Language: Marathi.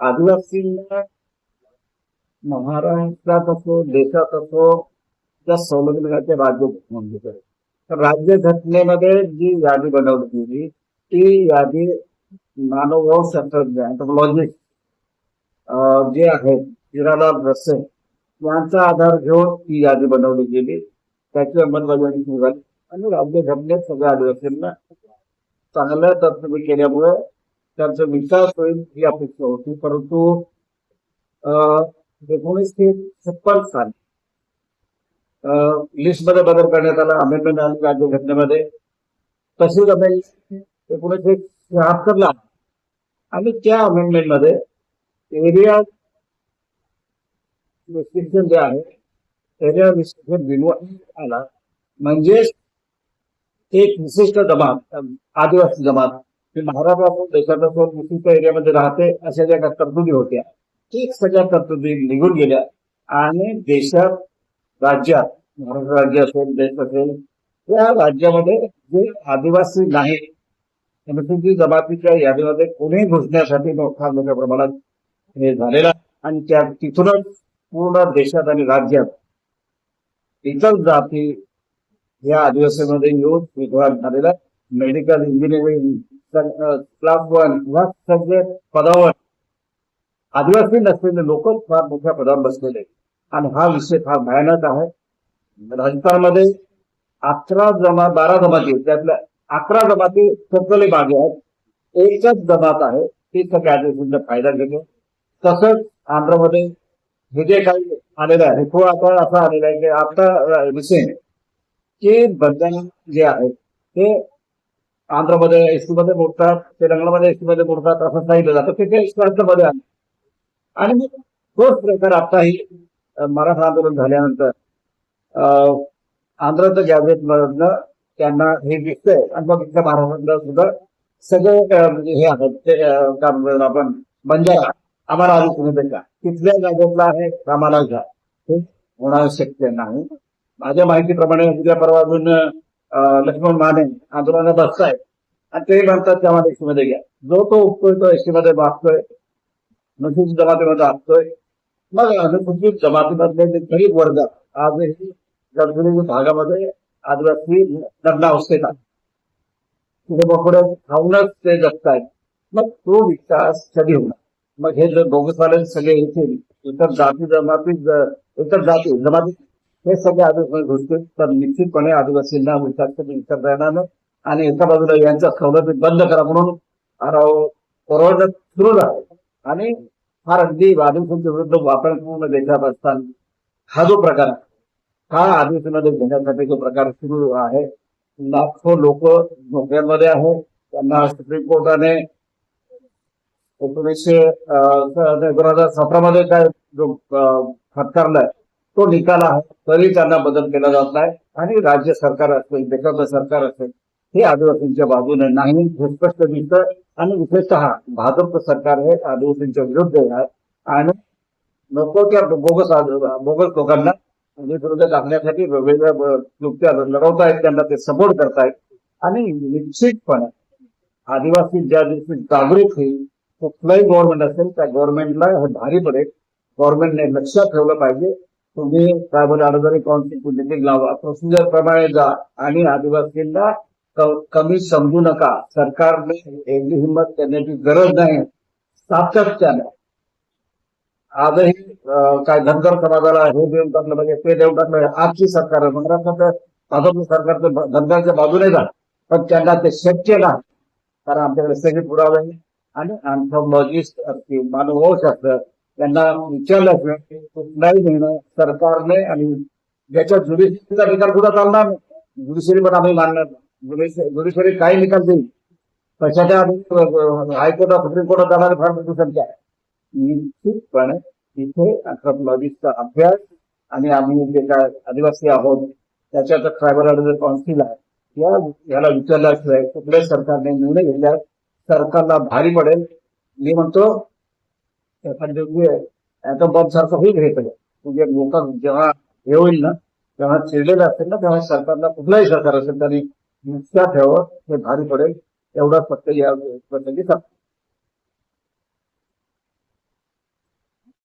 आदिवासींना महाराष्ट्रात असो देशात असो त्या सवलतीचे राज्य म्हणजे तर राज्य घटनेमध्ये जी यादी बनवली गेली ती यादी मानव शास्त्रज्ञ अँथ्रोपॉलॉजिस्ट जे आहेत हिरालाल रस्से यांचा आधार घेऊन ही यादी बनवली गेली. त्याची अंमलबजावणी सुरू झाली. आणि राज्य घटनेत सगळ्या आदिवासींना चांगल्या तरतुदी केल्यामुळे त्यांचा विकास होईल ही अपेक्षा होती. परंतु अं, एकोणीसशे छप्पन साली लिस्टमध्ये बदल करण्यात आला अमेंडमेंट आली राज्य घटनेमध्ये तशीच अमेंडमेंट एकोणीसशे शहात्तरला आणि त्या अमेंडमेंटमध्ये एरिया रिस्ट्रिक्शन जे आहे एरिया रिस्ट्रिक्शन रिमूव्ह आला. म्हणजेच एक विशिष्ट जमात आदिवासी जमात ही महाराष्ट्रातून देशात असून विशिष्ट एरियामध्ये राहते अशा ज्या काही तरतुदी होत्या एक सगळ्या तरतुदी निघून गेल्या. आणि देशात राज्यात महाराष्ट्र राज्य असेल देश असेल या राज्यामध्ये जे आदिवासी नाही अनुसूचित जमातीच्या यादीमध्ये कोणी घुसण्यासाठी मोठा मोठ्या प्रमाणात हे झालेला आणि त्या तिथूनच पूर्ण देशात आणि राज्यात इतर जाती या आदिवासीमध्ये येऊन विद्वान झालेला मेडिकल इंजिनिअरिंग क्लास वन ह्या सगळे पदावर आदिवासी नसलेले लोक फार मोठ्या पदावर बसलेले आणि हा विषय फार भयानक आहे. राजस्थानमध्ये अकरा जमा बारा जमाती त्यातल्या अकरा जमाती सगळे मागे आहेत. एकच जमात आहे. ते सगळ्या आदिवासींचा फायदा घेतो. तसंच आंध्रमध्ये हे जे काही आलेलं आहे तो आता असा आलेला आहे की आता विषय की बंधन जे आहे ते आंध्रमध्ये एसमध्ये मोडतात तेलंगणामध्ये एसमध्ये मोडतात असं सांगितलं जातं ते मध्ये आणि मग तोच प्रकार आताही मराठा आंदोलन झाल्यानंतर अं, आंध्रचं मधनं त्यांना हे दिसतंय आणि मग इथल्या महाराष्ट्रातलं सुद्धा सगळे म्हणजे हे आहेत ते काय म्हणतो आपण बंजारा आम्हाला आधी तुम्ही का तिथल्या गॅजेटला आहे कामाला घ्या हे होणं शक्य नाही माझ्या माहितीप्रमाणे उद्या परवा अजून लक्ष्मण माने आंदोलनात बसताय आणि ते म्हणतात तेव्हा एसीमध्ये मध्ये घ्या. जो तो उपतोय तो एसीमध्ये मध्ये मागतोय अनुसूचित जमातीमध्ये असतोय मग अनुसूचित जमातीमधले जे गरीब वर्ग आजही गडचिरोली भागामध्ये आदिवासी लग्नावस्थेत आहे तिथे बोकडे खाऊनच ते जगतायत. मग तो विकास कधी होणार? मग हे जर बोगसवाले सगळे येतील इतर जाती जमाती इतर जाती जमाती हे सगळे आदिवासी घुसतील तर निश्चितपणे आदिवासींना ना विचार विचार राहणार नाही. आणि एका बाजूला यांच्या सवलती बंद करा म्हणून परवडणं सुरू झालं आणि फार अगदी आदिवासींच्या विरुद्ध वापर पूर्ण देशात असताना हा जो प्रकार हा आदिवासीमध्ये घेण्यासाठी जो प्रकार सुरू आहे लाखो लोक नोकऱ्यांमध्ये आहे. त्यांना सुप्रीम कोर्टाने एकोणीसशे अं, दोन हजार सतरामध्ये काय जो फटकारलाय तो निकाल आहे. तरी त्यांना बदल केला जात नाही. आणि राज्य सरकार असेल देशाचं सरकार असेल हे आदिवासींच्या बाजूने नाही हे स्पष्ट दिसतं आणि विशेषतः भाजपचं सरकार हे आदिवासींच्या विरुद्ध आहे. आणि नको त्या बोगस बोगस लोकांना विरुद्ध टाकण्यासाठी वेगवेगळ्या युक्त्या लढवतायत त्यांना ते सपोर्ट करतायत. आणि निश्चितपणे आदिवासी ज्या दिवशी जागृत होईल कुठलाही गव्हर्नमेंट असेल त्या गव्हर्नमेंटला हे भारी पडेल. गव्हर्नमेंटने लक्षात ठेवलं पाहिजे. तुम्ही ट्रायबल ऑर्डनरी काउन्सिल मीटिंग लावा प्रोसिजर प्रमाणे जा आणि आदिवासींना कमी समजू नका. सरकारने एवढी हिंमत करण्याची गरज नाही. सातत्याने. आजही काय धनगर समाजाला हे देऊन टाकलं पाहिजे ते देऊन टाकलं पाहिजे. आजची सरकार आहे. महाराष्ट्रात भाजप सरकारचं धनगरच्या बाजूने जा. पण त्यांना ते शक्य नाही. कारण आमच्याकडे सगळे पुरावे आणि अँथ्रोपॉलॉजिस्ट मानवशास्त्र त्यांना विचारल्याशिवाय कुठलाही निर्णय सरकारने आणि ज्याच्या ज्युडिशरीचा निकाल सुद्धा चालणार? नाही ज्युडिशरी पण आम्ही मानणार नाही. ज्युडिशरी काही निकाल देईल. कशाच्या हायकोर्टात सुप्रीम कोर्टात जाणारी फार मोठी संख्या आहे. निश्चितपणे तिथे अँथ्रोपॉलॉजिस्टचा अभ्यास आणि आम्ही जे काय आदिवासी आहोत त्याच्यात ट्रायबल ऑर्डर काउन्सिल आहे या याला विचारल्याशिवाय कुठल्याही सरकारने निर्णय घेतल्यास सरकारला भारी पडेल. मी म्हणतो एखाद्या ऍटम बॉम्ब सारखं होईल हे सगळं. म्हणजे लोक जेव्हा हे होईल ना तेव्हा चिडलेलं असेल ना तेव्हा सरकारला कुठलाही सरकार असेल तरी लक्षात ठेवावं हे भारी पडेल. एवढा फक्त या प्रसंगी सांगतो